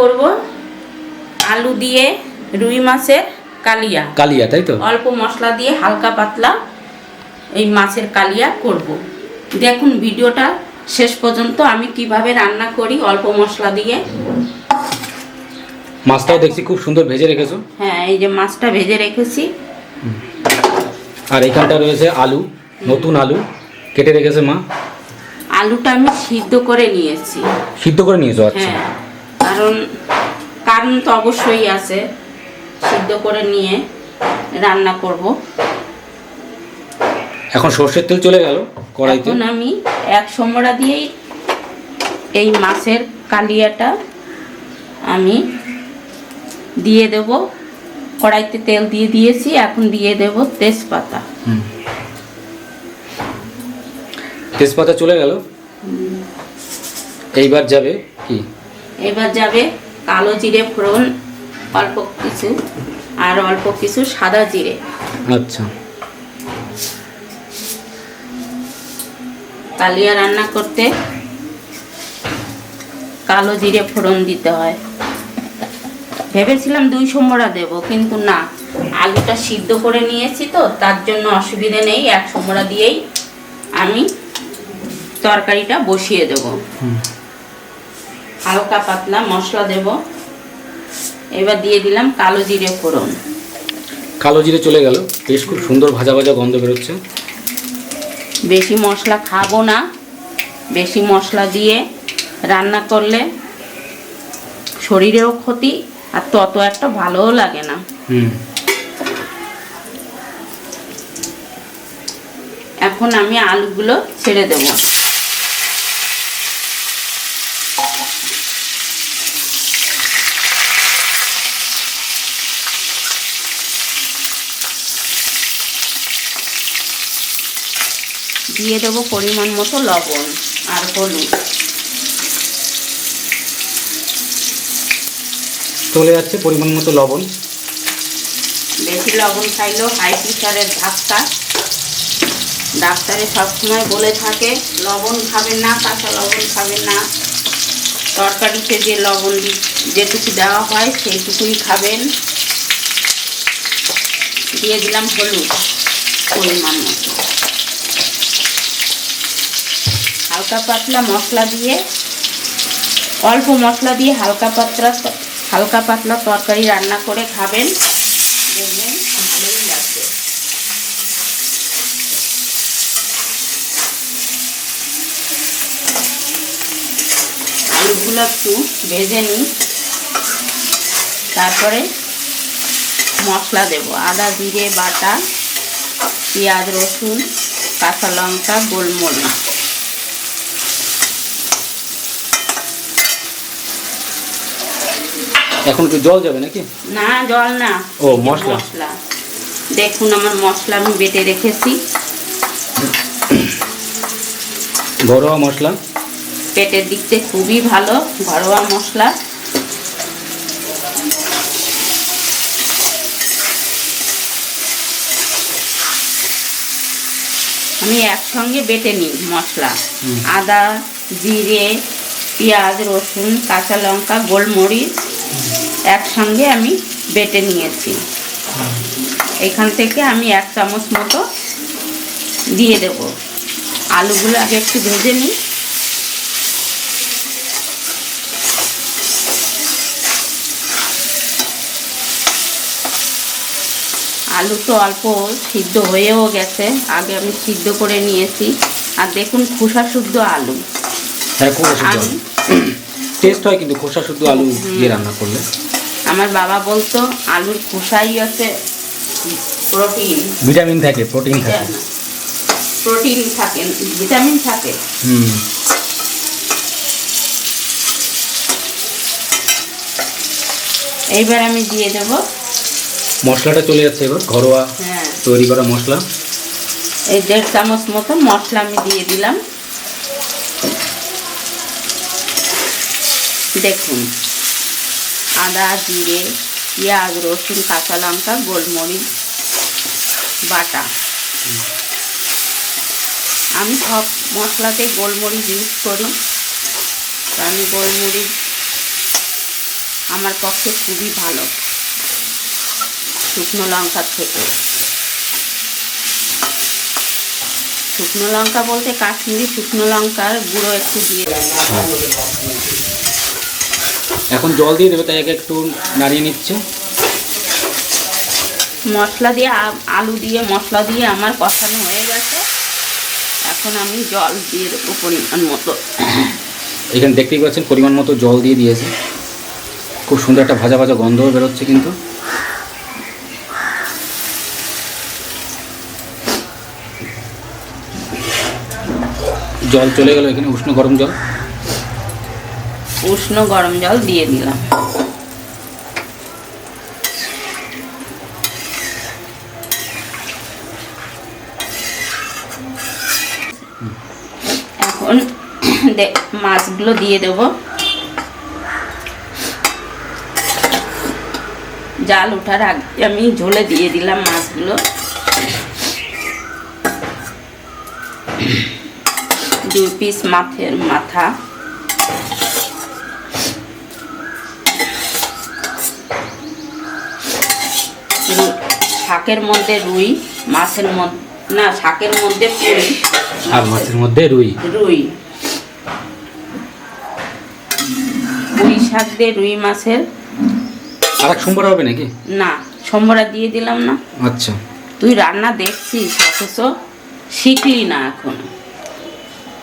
করব আলু দিয়ে রুই মাছের কালিয়া। কালিয়া তাই তো? অল্প মশলা দিয়ে হালকা পাতলা এই মাছের কালিয়া করব। দেখুন ভিডিওটা শেষ পর্যন্ত আমি কীভাবে রান্না করি অল্প মশলা দিয়ে। মাছটাও দেখছি খুব সুন্দর ভেজে রেখেছো? হ্যাঁ এই যে মাছটা ভেজে রেখেছি। আর এখানটা রয়েছে আলু নতুন আলু। কেটে রেখেছে মা? আলুটা আমি সিদ্ধ করে নিয়েছি। সিদ্ধ করে নিয়েছো আচ্ছা। হ্যাঁ। কারণ কারণ তো অবশ্যই আছে। সিদ্ধ করে নিয়ে রান্না করব। এখন সর্ষের তেল চলে গেল কড়াইতে। এখন আমি এক সমরা দিয়েই এই মাছের কালিয়াটা আমি দিয়ে দেব। কড়াইতে তেল দিয়ে দিয়েছি এখন দিয়ে দেব তেজপাতা। তেজপাতা চলে গেল। এইবার যাবে কি? এবার যাবে কালো জিরে ফোড়ন অল্প কিছু আর অল্প কিছু সাদা জিরে। আচ্ছা। কালিয়া রান্না করতে কালো জিরে ফোড়ন দিতে হয়। ভেবেছিলাম দুই সমরা দেব কিন্তু না। আলুটা সিদ্ধ করে নিয়েছি তো তার জন্য অসুবিধে নেই এক সমরা দিয়েই আমি তরকারিটা বসিয়ে দেব। হালকা পাতলা মশলা দেব। এবার দিয়ে দিলাম কালো জিরে ফোড়ন। কালো জিরে চলে গেল। বেশ খুব সুন্দর ভাজা ভাজা গন্ধ বেরোচ্ছে। বেশি মশলা খাব না। বেশি মশলা দিয়ে রান্না করলে শরীরেও ক্ষতি আর তত একটা ভালোও লাগে না। হুম। এখন আমি আলুগুলো ছেড়ে দেব। দিয়ে দেবো পরিমাণ মতো লবণ আর হলুদ। চলে যাচ্ছে পরিমাণ মতো লবণ। বেশি লবণ খাইলেও হাই প্রেশারের ধাক্কা। ডাক্তারে সবসময় বলে থাকে লবণ খাবেন না কাঁচা লবণ খাবেন না। তরকারিতে যে লবণ যেটুকু দেওয়া হয় সেইটুকুই খাবেন। দিয়ে দিলাম হলুদ পরিমাণ মতো। হালকা পাতলা মশলা দিয়ে, অল্প মশলা দিয়ে হালকা পাতলা হালকা পাতলা তরকারি রান্না করে খাবেন। দেখবেন ভালোই লাগবে। আলুগুলো একটু ভেজে নিই। তারপরে মশলা দেব। আদা, জিরে, বাটা, পেঁয়াজ, রসুন, কাঁচা লঙ্কা, গোলমরিচ। এখন কি জল যাবে নাকি? না জল না। ও, মশলা। মশলা। দেখুন আমার মশলা আমি বেটে রেখেছি। ঘরোয়া মশলা? পেটের দিক থেকে খুবই ভালো ঘরোয়া মশলা। আমি একসঙ্গে বেটে নিই মশলা। আদা জিরে পেঁয়াজ রসুন কাঁচা লঙ্কা গোলমরিচ। একসঙ্গে আমি বেটে নিয়েছি। এখান থেকে আমি এক চামচ মতো দিয়ে দেব। আলুগুলো আগে একটু ভেজে নিই। আলু তো অল্প সিদ্ধ হয়েও গেছে আগে আমি সিদ্ধ করে নিয়েছি। আর দেখুন খোসা শুদ্ধ আলু। হ্যাঁ খোসা শুদ্ধ টেস্ট হয় কিন্তু খোসা শুদ্ধ আলু দিয়ে রান্না করলে। আমার বাবা বলতো আলুর খোসাই হচ্ছে প্রোটিন ভিটামিন থাকে প্রোটিন থাকে। প্রোটিন থাকে ভিটামিন থাকে। হুম। এইবার আমি দিয়ে দেব। মশলাটা চলে যাচ্ছে এবার ঘরোয়া হ্যাঁ। তৈরি করা মশলা। এই দেড় চামচ মতো মশলা আমি দিয়ে দিলাম। দেখুন। আদা, জিরে, পেঁয়াজ, রসুন, কাঁচা লঙ্কা, গোলমরিচ, বাটা। আমি সব মশলাতে গোলমরিচ ইউজ করি। আমি গোলমরিচ আমার পক্ষে খুবই ভালো শুকনো লঙ্কার থেকে। শুকনো লঙ্কা বলতে কাশ্মীরি শুকনো লঙ্কার গুঁড়ো একটু দিয়ে এখন জল দিয়ে দেবে তাই আগে একটু নাড়িয়ে নিচ্ছে। মশলা দিয়ে আলু দিয়ে মশলা দিয়ে আমার কষানো হয়ে গেছে। এখন আমি জল দিয়ে দেবো পরিমাণ মতো। এখানে দেখতেই পাচ্ছেন পরিমাণ মতো জল দিয়ে দিয়েছে। খুব সুন্দর একটা ভাজা ভাজা গন্ধও বেরোচ্ছে কিন্তু। জল চলে গেল এখানে উষ্ণ গরম জল। উষ্ণ গরম জল দিয়ে দিলাম। এখন মাছগুলো দিয়ে দেব। জাল ওঠার আগে আমি ঝোলে দিয়ে দিলাম মাছগুলো। দুই পিস মাছের মাথা রু- শাকের মধ্যে রুই মাছের মধ্যে না শাকের মধ্যে পুরি। আর মাছের মধ্যে রুই। রুই। পুঁই শাক দিয়ে রুই মাছের। আর এক সোমবার হবে নাকি? না সম্বরা দিয়ে দিলাম না। আচ্ছা। তুই রান্না দেখছিস অথচ শিখলি না এখন।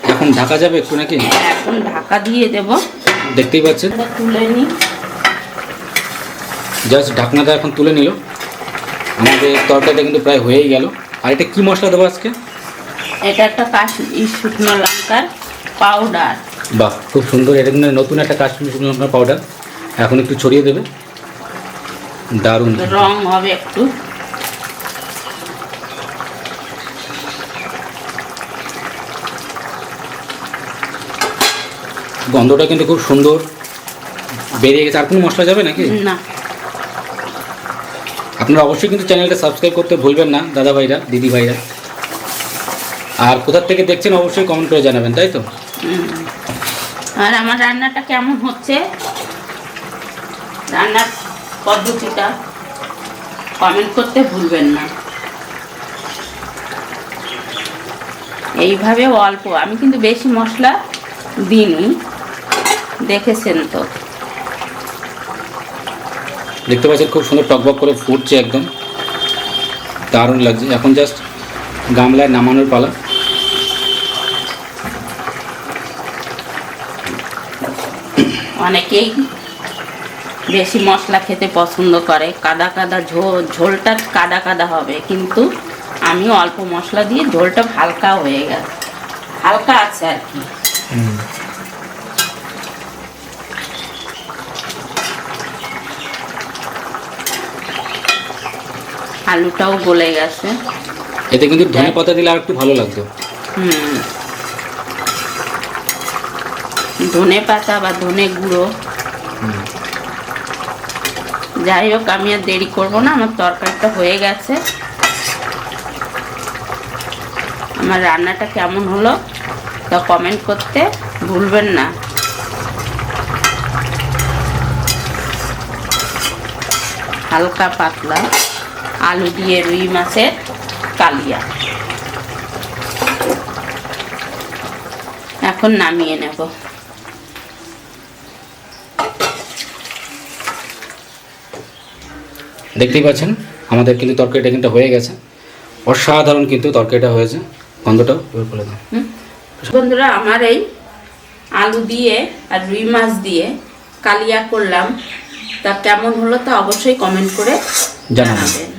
এখন ঢাকা যাবে একটু নাকি? এখন ঢাকা দিয়ে দেব। দেখতেই পাচ্ছেন। তুলে নি। জাস্ট ঢাকনাটা এখন তুলে নিল। আমাদের তরকারিটা কিন্তু প্রায় হয়েই গেল। আর এটা কি মশলা দেবো আজকে? এটা একটা কাশ্মীরি শুকনো লঙ্কার পাউডার বাহ খুব সুন্দর। এটা কিন্তু নতুন একটা কাশ্মীরি শুকনো লঙ্কা পাউডার এখন একটু ছড়িয়ে দেবে। দারুণ। রং হবে একটু। গন্ধটা কিন্তু খুব সুন্দর। বেরিয়ে গেছে। আর কোনো মশলা যাবে নাকি? না। আপনারা অবশ্যই কিন্তু চ্যানেলটা সাবস্ক্রাইব করতে ভুলবেন না দাদা ভাইরা দিদি ভাইরা আর কোথার থেকে দেখছেন অবশ্যই কমেন্ট করে জানাবেন, তাই তো? আর আমার রান্নাটা কেমন হচ্ছে? রান্নার পদ্ধতিটা কমেন্ট করতে ভুলবেন না। এইভাবে অল্প, আমি কিন্তু বেশি মশলা দিইনি, দেখেছেন তো। দেখতে পাচ্ছেন খুব সুন্দর টকবক করে ফুটছে একদম। দারুণ লাগছে। এখন জাস্ট গামলায় নামানোর পালা। অনেকেই বেশি মশলা খেতে পছন্দ করে। কাদা কাদা ঝোল ঝোলটা কাদা কাদা হবে কিন্তু আমি অল্প মশলা দিয়ে ঝোলটা হালকা হয়ে গেছে। হালকা আছে আর কি। আলুটাও গলে গেছে। এতে কিন্তু ধনে পাতা দিলে আর একটু ভালো লাগতো। হুম। ধনে পাতা বা ধনে গুঁড়ো। যাই হোক আমি আর দেরি করব না আমার তরকারিটা হয়ে গেছে। আমার রান্নাটা কেমন হলো তা কমেন্ট করতে ভুলবেন না। হালকা পাতলা। আলু দিয়ে রুই মাছের কালিয়া। এখন নামিয়ে নেব। দেখতেই পাচ্ছেন আমাদের কিন্তু তরকারিটা কিন্তু হয়ে গেছে। অসাধারণ কিন্তু তরকারিটা হয়েছে। গন্ধটাও এবার বলে দাও। হুম? বন্ধুরা আমার এই আলু দিয়ে আর রুই মাছ দিয়ে কালিয়া করলাম। তা কেমন হলো তা অবশ্যই কমেন্ট করে জানাবেন।